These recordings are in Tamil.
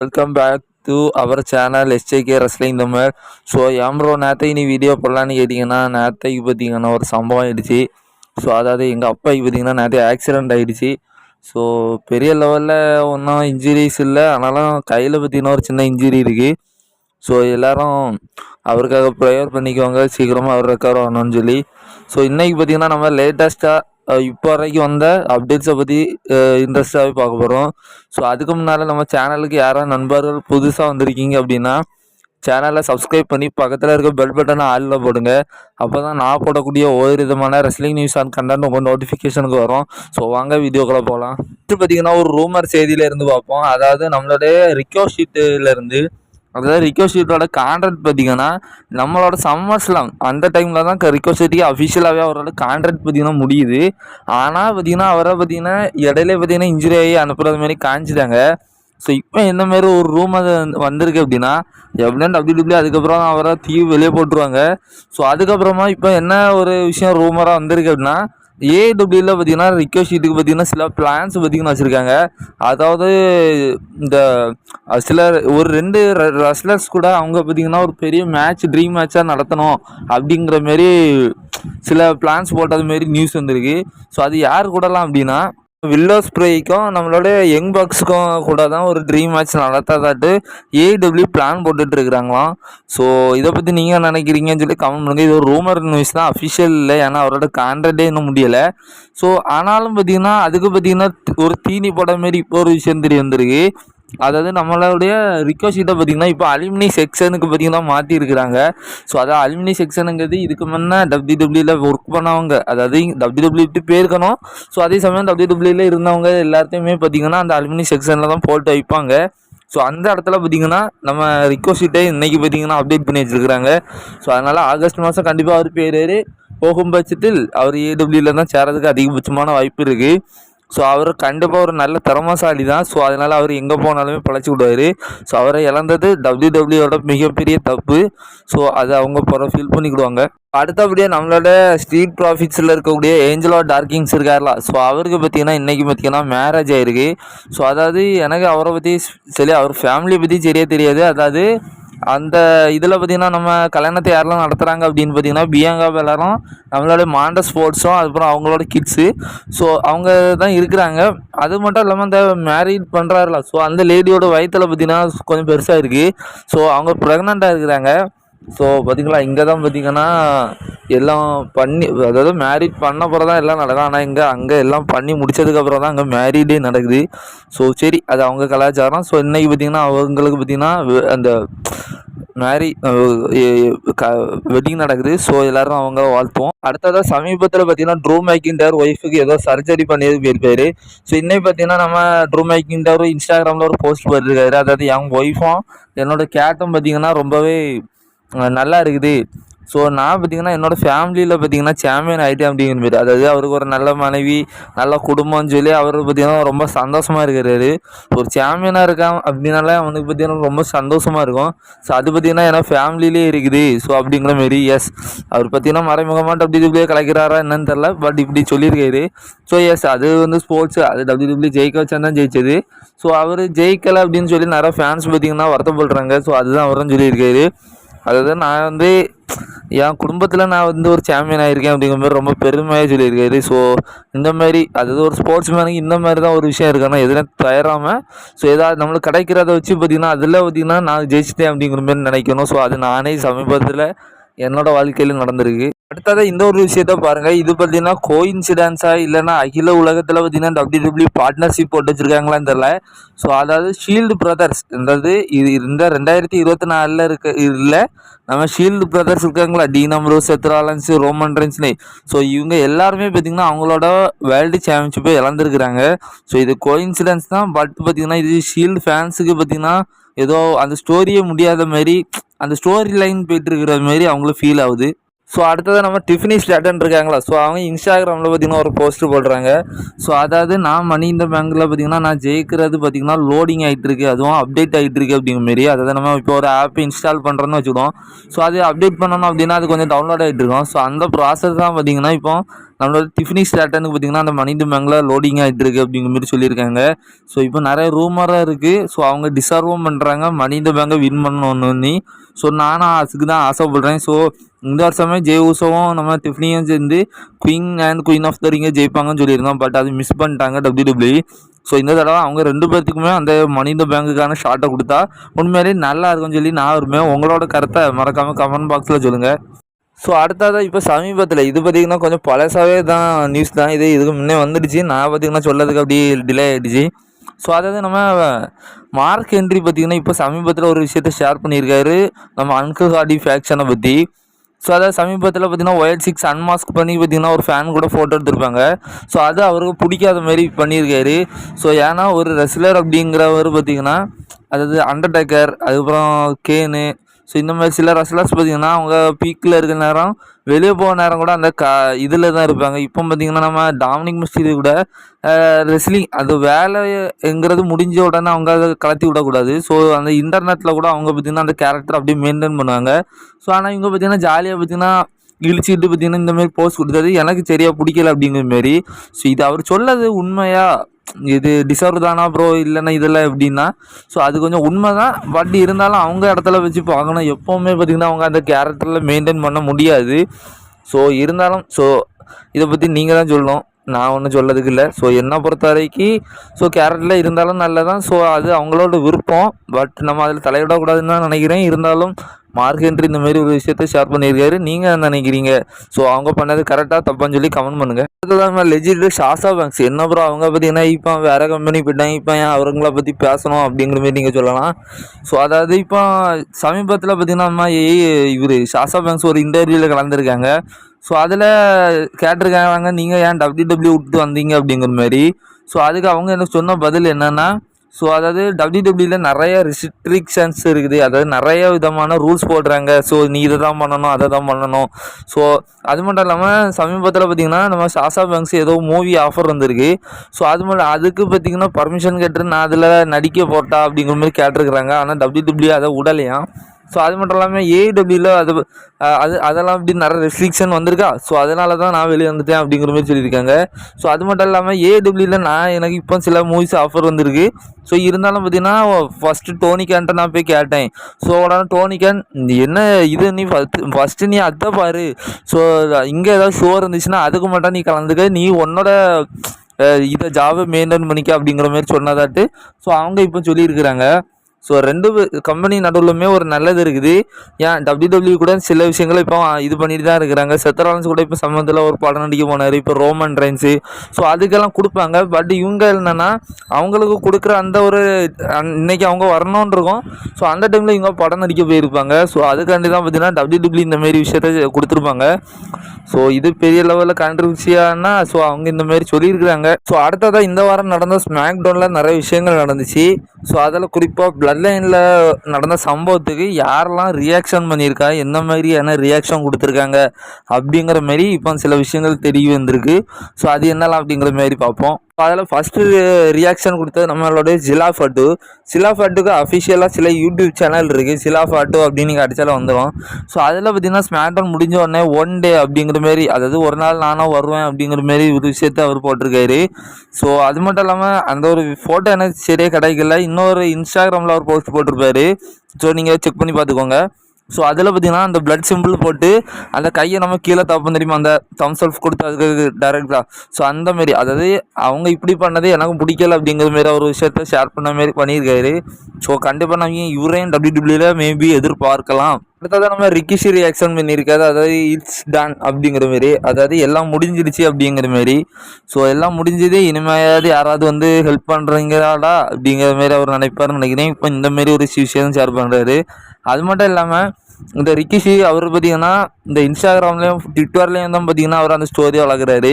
Welcome back to our channel SJK wrestling Tamil so ஏன் ப்ரோ நேற்றைக்கு நீ வீடியோ போடலான்னு கேட்டிங்கன்னா நேற்றைக்கு பார்த்தீங்கன்னா ஒரு சம்பவம் ஆயிடுச்சு. ஸோ அதாவது எங்கள் அப்பாவுக்கு பார்த்தீங்கன்னா நேற்று ஆக்சிடெண்ட் ஆகிடுச்சு ஸோ பெரிய லெவலில் ஒன்றும் இன்ஜுரிஸ் இல்லை. ஆனாலும் கையில் பார்த்தீங்கன்னா ஒரு சின்ன இன்ஜுரி இருக்குது ஸோ எல்லோரும் அவருக்காக ப்ரேயர் பண்ணிக்கோங்க. சீக்கிரமாக அவர் ரெக்கவர் ஆகணும்னு சொல்லி. ஸோ இன்றைக்கி பார்த்தீங்கன்னா நம்ம லேட்டஸ்ட்டாக இப்போ வரைக்கும் வந்த அப்டேட்ஸை பற்றி இன்ட்ரெஸ்டாகவே பார்க்க போகிறோம் ஸோ அதுக்கு முன்னால் நம்ம சேனலுக்கு யாராவது நண்பர்கள் புதுசாக வந்திருக்கீங்க அப்படின்னா சேனலை சப்ஸ்கிரைப் பண்ணி பக்கத்தில் இருக்க பெல் பட்டனை ஆளில் போடுங்க. அப்போ தான் நான் போடக்கூடிய ஒவ்வொரு விதமான ரெஸ்லிங் நியூஸ் அண்ட் கண்டென்ட் உங்கள் நோட்டிஃபிகேஷனுக்கு வரும். ஸோ வாங்க வீடியோக்குள்ளே போகலாம் ஃபஸ்ட்டு பார்த்தீங்கன்னா ஒரு ரூமர் செய்தியிலேருந்து பார்ப்போம். அதாவது நம்மளுடைய ரிக்கோ ஷீட்டுலேருந்து அதாவது ரிக்கோ கான்ட்ராக்ட் பார்த்தீங்கன்னா நம்மளோட சம்மர்ஸ்லாம் அந்த டைமில் தான் ரிக்கோ அஃபிஷியலாகவே அவரோட கான்ட்ராக்ட் பார்த்தீங்கன்னா முடியுது. ஆனால் பார்த்தீங்கன்னா அவரை பார்த்தீங்கன்னா இடையில பார்த்தீங்கன்னா இன்ஜுரி ஆகி அனுப்புறது மாதிரி காஞ்சிட்டாங்க ஸோ இப்போ என்ன மாதிரி ஒரு ரூம் அது வந்திருக்கு அப்படின்னா எப்படின்னா டபிள்யூ டபிள்யூ அதுக்கப்புறம் அவரை தீவு வெளியே போட்டுருவாங்க. ஸோ அதுக்கப்புறமா இப்போ என்ன ஒரு விஷயம் ரூமராக வந்திருக்கு அப்படின்னா ஏடபிள்யூவில் பார்த்தீங்கன்னா ரிக்வஸ்ட் ஷீட்டுக்கு பார்த்தீங்கன்னா சில பிளான்ஸ் பார்த்தீங்கன்னா வச்சுருக்காங்க. அதாவது இந்த சில ஒரு ரெண்டு ரெஸ்லர்ஸ் கூட அவங்க பார்த்திங்கன்னா ஒரு பெரிய மேட்ச் ட்ரீம் மேட்சாக நடத்தணும் அப்படிங்கிற மாரி சில பிளான்ஸ் போட்டது மாரி நியூஸ் வந்திருக்கு. ஸோ அது யார் கூடலாம் அப்படின்னா வில்லோ ஸ்ப்ரேக்கும் நம்மளோட யங் பாக்ஸுக்கும் கூட தான் ஒரு ட்ரீம் மேட்ச் நடத்தாதாட்டு ஏடபிள்யூ பிளான் போட்டுட்டு இருக்கிறாங்களாம் ஸோ இதை பற்றி நீங்கள் நினைக்கிறீங்கன்னு சொல்லி கமெண்ட் பண்ணுங்கள் இது ஒரு ரூமர் நியூஸ் தான் அஃபிஷியல் இல்லை. ஏன்னா அவரோட கான்ட்ராக்டே இன்னும் முடியலை. ஸோ ஆனாலும் பார்த்தீங்கன்னா அதுக்கு பார்த்தீங்கன்னா ஒரு தீனி படம் மாரி இப்போ ஒரு விஷயம் தெரிய வந்திருக்கு. அதாவது நம்மளுடைய ரிக்வஸ்ட்டை பார்த்திங்கன்னா இப்போ அலுமினி செக்ஷனுக்கு பார்த்திங்கன்னா மாற்றிருக்கிறாங்க ஸோ அதாவது அலுமினி செக்ஷனுங்கிறது இதுக்கு முன்னே டபிள்யூ டபிள்யூவில் ஒர்க் பண்ணவங்க அதாவது டபிள்யூ டபிள்யூ விட்டு போயிருக்கணும். ஸோ அதே சமயம் டபிள்யூ டபிள்யூவில் இருந்தவங்க எல்லாத்தையுமே பார்த்திங்கன்னா அந்த அலுமினி செக்ஷனில் தான் போட்டு வைப்பாங்க. ஸோ அந்த இடத்துல பார்த்திங்கன்னா நம்ம ரிக்வஸ்ட்டை இன்றைக்கி பார்த்திங்கன்னா அப்டேட் பண்ணி வச்சுருக்குறாங்க. ஸோ அதனால் ஆகஸ்ட் மாதம் கண்டிப்பாக அவர் பேர் போகும் பட்சத்தில் அவர் ஏடபிள்யூவில் தான் சேரதுக்கு அதிகபட்சமான வாய்ப்பு இருக்குது ஸோ அவர் கண்டிப்பாக ஒரு நல்ல திறமசாலி தான் ஸோ அதனால் அவர் எங்கே போனாலுமே பிழைச்சி விடுவார். ஸோ அவரை இழந்தது டபிள்யூ டபிள்யூட மிகப்பெரிய தப்பு. ஸோ அதை அவங்க போகிற ஃபீல் பண்ணிக்கிடுவாங்க. அடுத்தபடியாக நம்மளோட ஸ்ட்ரீட் ப்ராஃபிட்ஸில் இருக்கக்கூடிய ஏஞ்சலோ டார்க்கிங்ஸ் இருக்கார்ல. ஸோ அவருக்கு பார்த்தீங்கன்னா இன்றைக்கி பார்த்தீங்கன்னா மேரேஜ் ஆயிருக்கு. ஸோ அதாவது எனக்கு அவரை பற்றி சரி அவர் ஃபேமிலியை பற்றி சரியாக தெரியாது. அதாவது அந்த இதில் பார்த்திங்கன்னா நம்ம கல்யாணத்தை யாரெல்லாம் நடத்துகிறாங்க அப்படின்னு பார்த்தீங்கன்னா பியங்கா எல்லாரும் நம்மளோட மாண்ட ஸ்போர்ட்ஸும் அதுக்கப்புறம் அவங்களோட கிட்ஸு ஸோ அவங்க தான் இருக்கிறாங்க. அது மட்டும் இல்லாமல் இந்த மேரீட் பண்ணுறாருல ஸோ அந்த லேடியோட வயிற்றில் பார்த்திங்கன்னா கொஞ்சம் பெருசாக இருக்குது ஸோ அவங்க ப்ரெக்னெண்ட்டாக இருக்கிறாங்க. ஸோ பார்த்திங்களா இங்கே தான் பார்த்திங்கன்னா எல்லாம் பண்ணி அதாவது மேரீட் பண்ண அப்புறம் தான் எல்லாம் நடக்கும். ஆனால் இங்கே அங்கே எல்லாம் பண்ணி முடிச்சதுக்கப்புறம் தான் அங்கே மேரீடே நடக்குது. ஸோ சரி அது அவங்க கலாச்சாரம். ஸோ இன்றைக்கி பார்த்திங்கன்னா அவங்களுக்கு பார்த்திங்கன்னா அந்த மேரி க வெட்டிங் நடக்குது. ஸோ எல்லோரும் அவங்க வாழ்த்துவோம். அடுத்ததாக சமீபத்தில் பார்த்தீங்கன்னா ட்ரூ மேக்கிண்டார் ஒய்ஃபுக்கு ஏதோ சர்ஜரி பண்ணியது போயிருக்காரு ஸோ இன்னைக்கு பார்த்தீங்கன்னா நம்ம ட்ரூ மேக்கிண்டார் இன்ஸ்டாகிராமில் ஒரு போஸ்ட் போட்டிருக்காரு. அதாவது என் ஒய்ஃபும் என்னோட கேட்டும் பார்த்தீங்கன்னா ரொம்பவே நல்லா இருக்குது ஸோ நான் பார்த்திங்கன்னா என்னோடய ஃபேமிலியில் பார்த்திங்கன்னா சாம்பியன் ஆகிட்டேன் அப்படிங்கிற மாரி அதாவது அவருக்கு ஒரு நல்ல மனைவி நல்ல குடும்பம்னு சொல்லி அவர் பார்த்திங்கன்னா ரொம்ப சந்தோஷமாக இருக்கிறாரு. ஒரு சாம்பியனாக இருக்கான் அப்படின்னாலே அவனுக்கு பார்த்திங்கன்னா ரொம்ப சந்தோஷமாக இருக்கும். ஸோ அது பார்த்திங்கன்னா ஏன்னா ஃபேமிலியிலே இருக்குது. ஸோ அப்படிங்கிற மாரி எஸ் அவர் பார்த்திங்கன்னா மறைமுகமாக டபிள்யூ டபிள்யூ கலைக்கிறாரா என்னன்னு தெரில பட் இப்படி சொல்லியிருக்காரு. ஸோ எஸ் அது வந்து ஸ்போர்ட்ஸ் அது டபிள்யூ டபிள்யூ ஜெயிக்க வச்சா தான் ஜெயிச்சது. ஸோ அவர் ஜெயிக்கலை அப்படின்னு சொல்லி நிறைய ஃபேன்ஸ் பார்த்திங்கன்னா வருத்தப்படுறாங்க. ஸோ அதுதான் அவரும் சொல்லியிருக்காரு. அதாவது நான் வந்து என் குடும்பத்தில் நான் வந்து ஒரு சாம்பியன் ஆகியிருக்கேன் அப்படிங்கிற மாதிரி ரொம்ப பெருமையாக சொல்லியிருக்காரு. ஸோ இந்த மாதிரி அதாவது ஒரு ஸ்போர்ட்ஸ் மேனுக்கு இந்த மாதிரி தான் ஒரு விஷயம் இருக்குன்னா எதுவும் தயாராமல் ஸோ ஏதாவது நம்மளுக்கு கிடைக்கிறத வச்சு பார்த்திங்கன்னா அதில் பார்த்திங்கன்னா நான் ஜெயிச்சிட்டேன் அப்படிங்கிற மாதிரி நினைக்கணும். ஸோ அது நானே சமீபத்தில் என்னோடய வாழ்க்கையில் நடந்திருக்கு. அடுத்தது இந்த ஒரு விஷயத்த பாருங்கள் இது பார்த்தீங்கன்னா கோயின்சிடன்ஸா இல்லைன்னா அகில உலகத்தில் பார்த்தீங்கன்னா டபிள்யூ டபிள்யூ பார்ட்னர்ஷிப் போட்டு வச்சிருக்காங்களான்னு தெரில ஸோ அதாவது ஷீல்டு பிரதர்ஸ் அதாவது இது இந்த ரெண்டாயிரத்தி இருபத்தி நாலில் இருக்க இல்லை நம்ம ஷீல்டு பிரதர்ஸ் இருக்காங்களா? டீனம் செத்ராலன்ஸ் ரோமன் ரென்ஸ்னே ஸோ இவங்க எல்லாருமே பார்த்தீங்கன்னா அவங்களோட வேர்ல்டு சாம்பியன்ஷிப்பை இழந்திருக்கிறாங்க. ஸோ இது கோயின்சிடன்ஸ் தான் பட் பார்த்தீங்கன்னா இது ஷீல்டு ஃபேன்ஸுக்கு பார்த்தீங்கன்னா ஏதோ அந்த ஸ்டோரியே முடியாத மாதிரி அந்த ஸ்டோரி லைன் போயிட்டு இருக்கிற மாதிரி அவங்களுக்கு ஃபீல் ஆகுது. ஸோ அடுத்தது நம்ம டிஃபினி ஸ்டாட்டன் இருக்காங்களா? ஸோ அவங்க இன்ஸ்டாகிராமில் பார்த்திங்கன்னா ஒரு போஸ்ட்டு போடுறாங்க. ஸோ அதாவது நான் மணி இந்த பேங்கில் பார்த்திங்கன்னா நான் ஜெயிக்கிறது பார்த்திங்கன்னா லோடிங் ஆகிட்டு இருக்கு அதுவும் அப்டேட் ஆகிட்டு இருக்கு அப்படிங்கிற மாரி. அதாவது நம்ம இப்போ ஒரு ஆப் இன்ஸ்டால் பண்ணுறோன்னு வச்சுக்கிடுவோம். ஸோ அது அப்டேட் பண்ணணும் அப்படின்னா அது கொஞ்சம் டவுன்லோட் ஆகிட்டு இருக்கும் ஸோ அந்த ப்ராசஸ் தான் பார்த்திங்கன்னா இப்போ நம்மளோட டிஃபினி ஸ்டாட்டனுக்கு பார்த்தீங்கன்னா அந்த மனித மேங்கில் லோடிங் ஆகிட்டு இருக்கு அப்படிங்கிற மாதிரி சொல்லியிருக்காங்க. ஸோ இப்போ நிறைய ரூமராக இருக்குது ஸோ அவங்க டிசர்வும் பண்ணுறாங்க மனித பேங்கை வின் பண்ணணும்னு ஸோ நானும் அதுக்கு தான் ஆசைப்படுறேன். ஸோ இந்த வருஷமே ஜெய் உஷவும் நம்ம டிஃப்னியும் சேர்ந்து queen and queen of the ரிங்கை ஜெயிப்பாங்கன்னு சொல்லியிருந்தோம். பட் அது மிஸ் பண்ணிட்டாங்க டபிள்யூ ஸோ இந்த தடவை அவங்க ரெண்டு பேர்த்துக்குமே அந்த மனித பேங்குக்கான ஷார்ட்டை கொடுத்தா உண்மையிலேயே நல்லா இருக்கும்னு சொல்லி நான் வருமே உங்களோட கருத்தை மறக்காமல் கமெண்ட் பாக்ஸில் சொல்லுங்கள் ஸோ அடுத்ததாக இப்போ சமீபத்தில் இது பார்த்திங்கன்னா கொஞ்சம் பழசாவே தான் நியூஸ் தான். இது இதுக்கு முன்னே வந்துடுச்சு. நான் பார்த்திங்கன்னா சொல்லதுக்கு அப்படியே டிலே ஆகிடுச்சு ஸோ அதாவது நம்ம மார்க் என்ட்ரி பார்த்திங்கன்னா இப்போ சமீபத்தில் ஒரு விஷயத்த ஷேர் பண்ணியிருக்காரு. நம்ம அன்கு ஹார்டி ஃபேக்ஷனை பற்றி ஸோ அதாவது சமீபத்தில் பார்த்தீங்கன்னா ஒயர் சிக்ஸ் அன்மாஸ்க் பண்ணி பார்த்தீங்கன்னா ஒரு ஃபேன் கூட ஃபோட்டோ எடுத்திருப்பாங்க. ஸோ அது அவருக்கு பிடிக்காத மாதிரி பண்ணியிருக்காரு. ஸோ ஏன்னா ஒரு ரெஸ்லர் அப்படிங்கிறவர் பார்த்தீங்கன்னா அதாவது அண்டர்டேக்கர் அதுக்கப்புறம் கேனு ஸோ இந்த மாதிரி சில ரசலாஸ் பார்த்தீங்கன்னா அவங்க பீக்கில் இருக்கிற நேரம் வெளியே போக நேரம் கூட அந்த க இதில் தான் இருப்பாங்க. இப்போ பார்த்தீங்கன்னா நம்ம டாமினிக் மிஸ்ட்ரி கூட ரெஸ்லிங் அது வேலைங்கிறது முடிஞ்ச உடனே அவங்க அதை கலத்தி விடக்கூடாது. ஸோ அந்த இன்டர்நெட்டில் கூட அவங்க பார்த்திங்கன்னா அந்த கேரக்டர் அப்படியே மெயின்டைன் பண்ணுவாங்க. ஸோ ஆனால் இவங்க பார்த்திங்கன்னா ஜாலியாக பார்த்திங்கன்னா இழிச்சிக்கிட்டு பார்த்தீங்கன்னா இந்தமாரி போஸ்ட் கொடுத்தது எனக்கு சரியாக பிடிக்கல அப்படிங்கிற மாரி ஸோ இது அவர் சொல்லது உண்மையாக இது டிசர்வ் தானா ப்ரோ இல்லைன்னா இதெல்லாம் எப்படின்னா ஸோ அது கொஞ்சம் உண்மை தான் பட் இருந்தாலும் அவங்க இடத்துல வச்சு பார்க்கணும். எப்போவுமே பார்த்திங்கன்னா அவங்க அந்த கேரக்டரில் மெயின்டைன் பண்ண முடியாது. ஸோ இருந்தாலும் ஸோ இதை பற்றி நீங்கள் தான் சொல்லணும். நான் ஒன்றும் சொல்லதுக்கு இல்லை. ஸோ என்னை பொறுத்த வரைக்கும் ஸோ கேரட்டில் இருந்தாலும் நல்லதான் ஸோ அது அவங்களோட விருப்பம். பட் நம்ம அதில் தலையிடக்கூடாதுன்னு தான் நினைக்கிறேன். இருந்தாலும் மார்க் என்ட்ரி இந்த மாதிரி ஒரு விஷயத்த ஷேர் பண்ணியிருக்காரு. நீங்கள் என்ன நினைக்கிறீங்க? ஸோ அவங்க பண்ணது கரெக்டாக தப்பான்னு சொல்லி கமெண்ட் பண்ணுங்கள் அடுத்ததான் லெஜிட் ஷாசா பேங்க்ஸ். என்ன ப்ரோ அவங்க பார்த்தீங்கன்னா இப்போ வேறு கம்பெனி போயிட்டாங்க இப்போ ஏன் அவங்கள பற்றி பேசணும் அப்படிங்கிற மாதிரி நீங்கள் சொல்லலாம். ஸோ அதாவது இப்போ சமீபத்தில் பார்த்தீங்கன்னா இவர் ஷாசா பேங்க்ஸ் ஒரு இன்டர்வியூவில் கலந்துருக்காங்க. ஸோ அதில் கேட்டிருக்காங்க நீங்கள் ஏன் டபிள்யூ டபிள்யூ விட்டு வந்தீங்க அப்படிங்கிற மாதிரி. ஸோ அதுக்கு அவங்க எனக்கு சொன்ன பதில் என்னென்னா ஸோ அதாவது டபிள்யூடபிள்யூவில் நிறைய ரிஸ்ட்ரிக்ஷன்ஸ் இருக்குது. அதாவது நிறைய விதமான ரூல்ஸ் போடுறாங்க. ஸோ நீ இதை தான் பண்ணணும் அதை தான் பண்ணணும். ஸோ அது மட்டும் இல்லாமல் சமீபத்தில் பார்த்திங்கன்னா நம்ம சாசா பேங்க்ஸ் ஏதோ மூவி ஆஃபர் வந்திருக்கு. ஸோ அது மட்டும் அதுக்கு பார்த்திங்கன்னா பர்மிஷன் கேட்டு நான் அதில் நடிக்க போட்டா அப்படிங்கிற மாதிரி கேட்டிருக்கிறாங்க. ஆனால் டபிள்யூடபிள்யூ அதை விடலையாம். ஸோ அது மட்டும் இல்லாமல் ஏடபிள்யூவில் அது அது அதெல்லாம் அப்படி நிறைய ரெஸ்ட்ரிக்ஷன் வந்திருக்கா? ஸோ அதனால தான் நான் வெளியே வந்துட்டேன் அப்படிங்கிற மாதிரி சொல்லியிருக்காங்க. ஸோ அது மட்டும் இல்லாமல் ஏடபிள்யூவில் நான் எனக்கு இப்போ சில மூவிஸ் ஆஃபர் வந்திருக்கு. ஸோ இருந்தாலும் பார்த்தீங்கன்னா ஃபஸ்ட்டு டோனிகான்ட்டு நான் போய் கேட்டேன். ஸோ உடனே டோனிகான் என்ன இது? நீ ஃபஸ்ட்டு ஃபஸ்ட்டு நீ அதை பாரு. ஸோ இங்கே ஏதாவது ஷோ இருந்துச்சுன்னா அதுக்கு மட்டும் நீ கலந்துக்க. நீ உன்னோட இதை ஜாபை மெயின்டைன் பண்ணிக்க அப்படிங்கிற மாதிரி சொன்னதாட்டு. ஸோ அவங்க இப்போ சொல்லியிருக்கிறாங்க. ஸோ ரெண்டு கம்பெனி நடுவிலுமே ஒரு நல்லது இருக்குது. ஏன் டபிள்யூ டபிள்யூ கூட சில விஷயங்களை இப்போ இது பண்ணிட்டு தான் இருக்கிறாங்க. செத்தராலன்ஸ் கூட இப்போ சம்மந்தத்தில் ஒரு படம் நடிக்க போனார். இப்போ ரோமன் ரைன்ஸு ஸோ அதுக்கெல்லாம் கொடுப்பாங்க. பட் இவங்க என்னென்னா அவங்களுக்கு கொடுக்குற அந்த ஒரு இன்னைக்கு அவங்க வரணும்னு இருக்கும். ஸோ அந்த டைமில் இவங்க படம் நடிக்க போயிருப்பாங்க. ஸோ அதுக்காண்டி தான் பார்த்தீங்கன்னா டபிள்யூ டபிள்யூ இந்த விஷயத்த கொடுத்துருப்பாங்க. ஸோ இது பெரிய லெவலில் கான்ட்ரவர்சியானா ஸோ அவங்க இந்த மாதிரி சொல்லியிருக்கிறாங்க. ஸோ அடுத்ததாக இந்த வாரம் நடந்த ஸ்மாக் டவுனில் நிறைய விஷயங்கள் நடந்துச்சு. ஸோ அதில் குறிப்பாக பிளட் லைனில் நடந்த சம்பவத்துக்கு யாரெல்லாம் ரியாக்ஷன் பண்ணியிருக்கா? என்ன மாதிரியான ரியாக்ஷன் கொடுத்துருக்காங்க? அப்படிங்கிற மாரி இப்போ சில விஷயங்கள் தெரிய வந்திருக்கு. ஸோ அது என்னலாம் அப்படிங்கிற மாதிரி பார்ப்போம். அதில் ஃபஸ்ட்டு ரியாக்ஷன் கொடுத்தது நம்மளோட ஜிலா ஃபட்டு. சிலா ஃபட்டுக்கு அஃபிஷியலாக சில யூடியூப் சேனல் இருக்குது சிலா ஃபட்டு அப்படின்னு நீங்கள் அடித்தாலும் வந்துடும் ஸோ அதில் பார்த்தீங்கன்னா ஸ்மேட்டன் முடிஞ்ச உடனே ஒன் டே அப்படிங்கிற மாரி அதாவது ஒரு நாள் நானாக வருவேன் அப்படிங்கிற மாரி ஒரு விஷயத்த அவர் போட்டிருக்காரு. ஸோ அது மட்டும் இல்லாமல் அந்த ஒரு ஃபோட்டோ எனக்கு சரியாக கிடைக்கல. இன்னொரு இன்ஸ்டாகிராமில் அவர் போஸ்ட் போட்டிருப்பாரு. ஸோ நீங்கள் செக் பண்ணி பார்த்துக்கோங்க. ஸோ அதில் பார்த்தீங்கன்னா அந்த பிளட் சிம்பிள் போட்டு அந்த கையை நம்ம கீழே தப்போம் தெரியுமா? அந்த தம்ஸ் செல்ஃப் கொடுத்து அதுக்கு டேரெக்டாக ஸோ அந்த மாரி அதாவது அவங்க இப்படி பண்ணது எனக்கு பிடிக்கல அப்படிங்கிற மாரி ஒரு விஷயத்த ஷேர் பண்ண மாரி பண்ணியிருக்காரு. ஸோ கண்டிப்பாக நம்ம இவரையும் டபிள்யூ டபிள்யூவில் மேபி எதிர்பார்க்கலாம். அடுத்ததாக நம்ம ரிக்கிஷி ரியாக்ஷன் பண்ணியிருக்காது அதாவது இட்ஸ் டன் அப்படிங்கிற மாரி. அதாவது எல்லாம் முடிஞ்சிடுச்சு அப்படிங்கிற மாரி. ஸோ எல்லாம் முடிஞ்சது இனிமையாவது யாராவது வந்து ஹெல்ப் பண்ணுறீங்களாடா அப்படிங்கிற மாரி அவர் நினைப்பாருன்னு நினைக்கிறேன். இப்போ இந்த மாரி ஒரு விஷயம் ஷேர் பண்ணுறாரு அது மட்டும் இல்லாமல் இந்த ரிக்கிஷி அவர் பார்த்தீங்கன்னா இந்த இன்ஸ்டாகிராம்லேயும் ட்விட்டர்லேயும் தான் பார்த்தீங்கன்னா அவர் அந்த ஸ்டோரி வளர்க்குறாரு.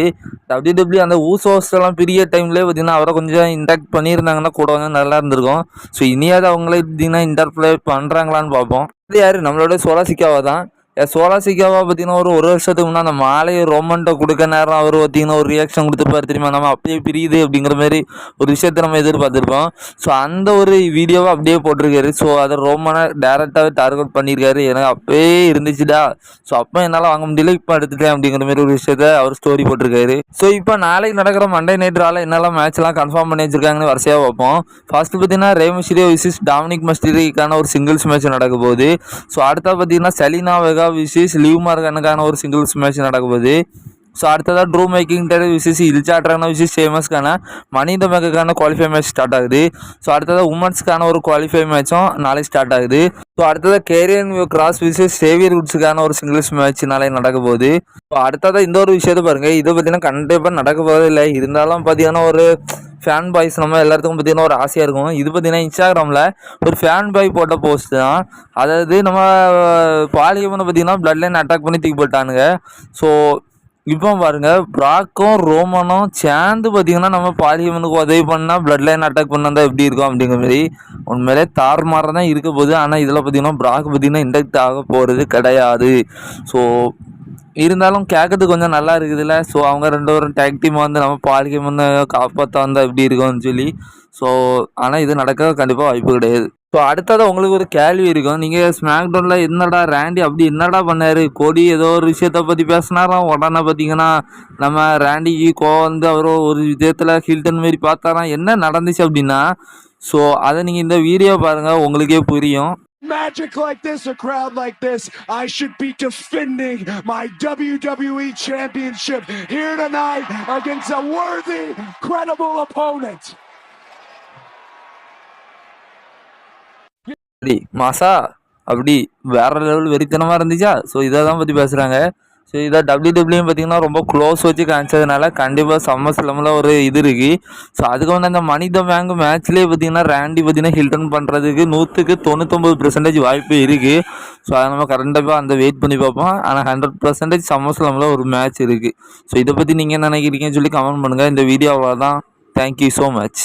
டபிள்யூ டபிள்யூ அந்த ஊசோஸ் எல்லாம் பெரிய டைம்லேயே பார்த்தீங்கன்னா அவரை கொஞ்சம் இன்டாக்ட் பண்ணியிருந்தாங்கன்னா கூட கொஞ்சம் நல்லா இருந்திருக்கும். ஸோ இனியாவது அவங்களே பார்த்தீங்கன்னா இன்டர்ப்ளே பண்ணுறாங்களான்னு பார்ப்போம். இது யார்? நம்மளோட சோலாசிக்காவை தான். சோலா சிக்காவா பார்த்தீங்கன்னா ஒரு ஒரு வருஷத்துக்கு முன்னாடி அந்த மாலையை ரோமன்ட்ட கொடுக்க நேரம் அவர் பார்த்தீங்கன்னா ஒரு ரியாக்ஷன் கொடுத்துருப்பாரு தெரியுமா? நம்ம அப்படியே பிரியுது அப்படிங்கிற மாதிரி ஒரு விஷயத்தை நம்ம எதிர்பார்த்துருப்போம். ஸோ அந்த ஒரு வீடியோவை அப்படியே போட்டிருக்காரு. ஸோ அதை ரோமனை டேரெக்டாகவே டார்கெட் பண்ணியிருக்காரு. எனக்கு அப்பயே இருந்துச்சுடா. ஸோ அப்போ என்னால் வாங்க முடியல. இப்போ எடுத்துட்டேன் அப்படிங்கிற மாதிரி ஒரு விஷயத்த அவர் ஸ்டோரி போட்டிருக்காரு. ஸோ இப்போ நாளைக்கு நடக்கிற மண்டே நைட் நைட்ரால என்னெல்லாம் மேட்ச்லாம் கன்ஃபார்ம் பண்ணி வச்சிருக்காங்கன்னு வரிசையாக பார்ப்போம். ஃபர்ஸ்ட் பார்த்தீங்கன்னா ரேமஸ்ரீயோ விசிஸ் டாமினிக் மஸ்டிரிக்கான ஒரு சிங்கிள்ஸ் மேட்ச் நடக்க போகுது. ஸோ அடுத்தா பார்த்தீங்கன்னா செலினா வெகா விசிஸ் லீவ் மார்கனுக்கான ஒரு சிங்கிள்ஸ் மேட்ச் நடக்குது போகுது ஸோ அடுத்ததாக ட்ரூ மேக்கிங் டெரர் விசிஸ் இல்சாட்ரான விசிஸ் ஃபேமஸ்க்கான மனித மேக்கான குவாலிஃபை மேட்ச் ஸ்டார்ட் ஆகுது. ஸோ அடுத்ததாக உமன்ஸ்க்கான ஒரு குவாலிஃபை மேட்சும் நாளைக்கு ஸ்டார்ட் ஆகுது. ஸோ அடுத்ததாக கேரியன் கிராஸ் விசிஸ் சேவியர் குட்ஸுக்கான ஒரு சிங்கிள்ஸ் மேட்ச் நாளை நடக்க போகுது. ஸோ அடுத்ததாக இந்த ஒரு விஷயத்தை பாருங்கள் இதை பார்த்தீங்கன்னா கண்டிப்பாக நடக்க போகிறது இல்லை இருந்தாலும் பார்த்தீங்கன்னா ஒரு ஃபேன் பாய்ஸ் நம்ம எல்லாத்துக்கும் பார்த்தீங்கன்னா ஒரு ஆசையாக இருக்கும். இது பார்த்தீங்கன்னா இன்ஸ்டாகிராமில் ஒரு ஃபேன் பாய் போட்ட போஸ்ட் தான். அதாவது நம்ம பாலியமனை பார்த்தீங்கன்னா பிளட் லைன் அட்டாக் பண்ணி தூக்கி போட்டானுங்க. ஸோ இப்போ பாருங்க பிராக்கும் ரோமனும் சேர்ந்து பார்த்தீங்கன்னா நம்ம பாலியமனுக்கு உதவி பண்ணால் பிளட் லைன் அட்டாக் பண்ணால் எப்படி இருக்கும் அப்படிங்கிற மாதிரி உண்மையிலே தாறுமாறாக தான் இருக்க போகுது. ஆனால் இதில் பார்த்தீங்கன்னா பிராக் பார்த்தீங்கன்னா இண்டக்ட் ஆக போகிறது கிடையாது. ஸோ இருந்தாலும் கேட்கறதுக்கு கொஞ்சம் நல்லா இருக்குதுல்ல. ஸோ அவங்க ரெண்டு பேரும் டேக் டீம் வந்து நம்ம பாலிகம் முன்ன காப்பாற்ற வந்தால் எப்படி இருக்கும்னு சொல்லி. ஸோ ஆனால் இது நடக்க கண்டிப்பாக வாய்ப்பு கிடையாது. ஸோ அடுத்ததாக உங்களுக்கு ஒரு கேள்வி இருக்கும். நீங்கள் ஸ்மாக் டவுனில் என்னடா ரேண்டி அப்படி என்னடா பண்ணார்? கோடி ஏதோ ஒரு விஷயத்த பற்றி பேசினாராம் உடனே பார்த்தீங்கன்னா நம்ம ரேண்டிக்கு கோவம் வந்து அவர் ஒரு விதத்தில் ஹில்டன் மாரி பார்த்தாராம் என்ன நடந்துச்சு அப்படின்னா ஸோ அதை நீங்கள் இந்த வீடியோ பாருங்கள் உங்களுக்கே புரியும். Magic like this, a crowd like this, I should be defending my WWE Championship here tonight against a worthy, credible opponent. மாசா அப்படி வேற லெவல் வெறித்தனமா இருந்துச்சா ஸோ இதை தான் பத்தி பேசுறாங்க ஸோ இதை டபிள்யூ பார்த்தீங்கன்னா ரொம்ப க்ளோஸ் வச்சு காமிச்சதுனால கண்டிப்பாக செம்ம சிலமில் ஒரு இது இருக்குது ஸோ அதுக்கு வந்து அந்த மனித பேங்க் மேட்ச்லேயே பார்த்தீங்கன்னா ரேண்டி பார்த்தீங்கன்னா ஹில்டன் பண்ணுறதுக்கு நூற்றுக்கு தொண்ணூத்தொம்பது பெர்சன்டேஜ் வாய்ப்பு இருக்குது ஸோ அதை நம்ம கரண்டாக அந்த வெயிட் பண்ணி பார்ப்போம். ஆனால் ஹண்ட்ரட் பர்சன்டேஜ் செம்ம சிலமில் ஒரு மேட்ச் இருக்குது ஸோ இதை பற்றி நீங்கள் என்ன நினைக்கிறீங்கன்னு சொல்லி கமெண்ட் பண்ணுங்கள் இந்த வீடியோவில் தான் தேங்க்யூ ஸோ மச்